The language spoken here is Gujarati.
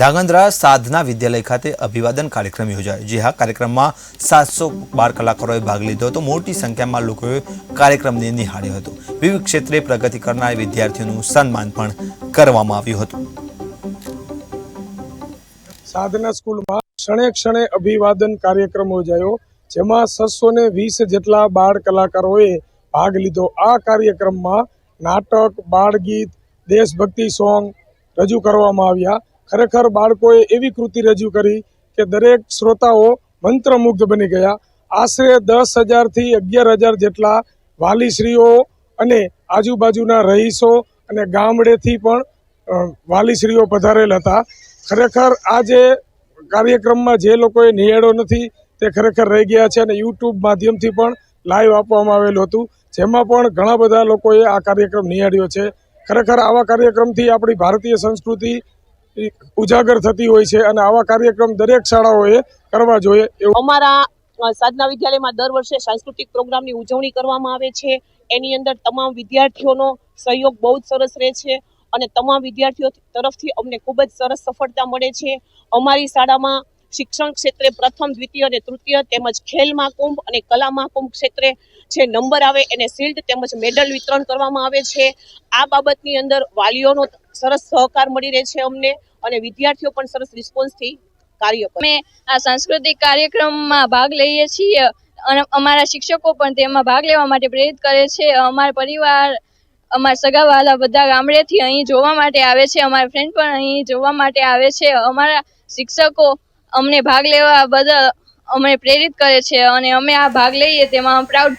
ધાંગધ્રા સાધના વિદ્યાલય ખાતે અભિવાદન કાર્યક્રમ યોજાયો, જે આ કાર્યક્રમમાં સાતસો બાર કલાકારોએ ભાગ લીધો હતો. મોટી સંખ્યામાં લોકોએ કાર્યક્રમને નિહાળ્યો હતો. વિવિધ ક્ષેત્રે પ્રગતિ કરનાર વિદ્યાર્થીઓનું સન્માન પણ કરવામાં આવ્યું હતું. સાધના સ્કૂલમાં ક્ષણે ક્ષણે અભિવાદન કાર્યક્રમ યોજાયો, જેમાં છસો ને વીસ જેટલા બાળ કલાકારોએ ભાગ લીધો. આ કાર્યક્રમમાં નાટક, બાળગીત, દેશભક્તિ સોંગ રજૂ કરવામાં આવ્યા. ખરેખર બાળકોએ એવી કૃતિ રજૂ કરી કે દરેક શ્રોતાઓ મંત્રમુગ્ધ બની ગયા. આશરે દસ હજારથી અગિયાર હજાર જેટલા વાલીશ્રીઓ અને આજુબાજુના રહીશો અને ગામડેથી પણ વાલીશ્રીઓ પધારેલ હતા. ખરેખર આ જે કાર્યક્રમમાં જે લોકોએ નિહાળ્યો નથી, તે ખરેખર રહી ગયા છે અને યુટ્યુબ માધ્યમથી પણ લાઈવ આપવામાં આવેલું હતું. જેમાં પણ ઘણા બધા લોકોએ આ કાર્યક્રમ નિહાળ્યો છે. ખરેખર આવા કાર્યક્રમથી આપણી ભારતીય સંસ્કૃતિ ઉજાગર થતી હોય છે અને આવા કાર્યક્રમ દરેક શાળાઓએ કરવા જોઈએ અમારા સાધના વિદ્યાલયમાં દર વર્ષે સાંસ્કૃતિક પ્રોગ્રામની ઉજવણી કરવામાં આવે છે. એની અંદર તમામ વિદ્યાર્થીઓનો સહયોગ બહુ જ સરસ રહે છે અને તમામ વિદ્યાર્થીઓ તરફથી અમને ખૂબ જ સરસ સફળતા મળે છે. અમારી શાળામાં શિક્ષણ ક્ષેત્રે પ્રથમ, દ્વિતીય અને તૃતીય તેમજ ખેલ મહાકુંભ અને કલા મહાકુંભ ક્ષેત્રે જે નંબર આવે એને શિલ્ડ તેમજ મેડલ વિતરણ કરવામાં આવે છે. આ બાબતની અંદર વાલીઓનો સરસ સહકાર મળી રહે છે અમને અને વિદ્યાર્થીઓ પણ સરસ રિસ્પોન્સથી કાર્ય કરે. અમે આ સાંસ્કૃતિક કાર્યક્રમમાં ભાગ લઈએ છીએ અને અમારા શિક્ષકો પણ તેમાં ભાગ લેવા માટે પ્રેરિત કરે છે. અમારા પરિવાર, અમારા સગા સગાવાલા બધા ગામડેથી અહીં જોવા માટે આવે છે. અમારા ફ્રેન્ડ પણ અહીં જોવા માટે આવે છે. અમારા શિક્ષકો અમને ભાગ લેવા બદલ અમને પ્રેરિત કરે છે અને અમે આ ભાગ લઈએ તેમાં પ્રાઉડ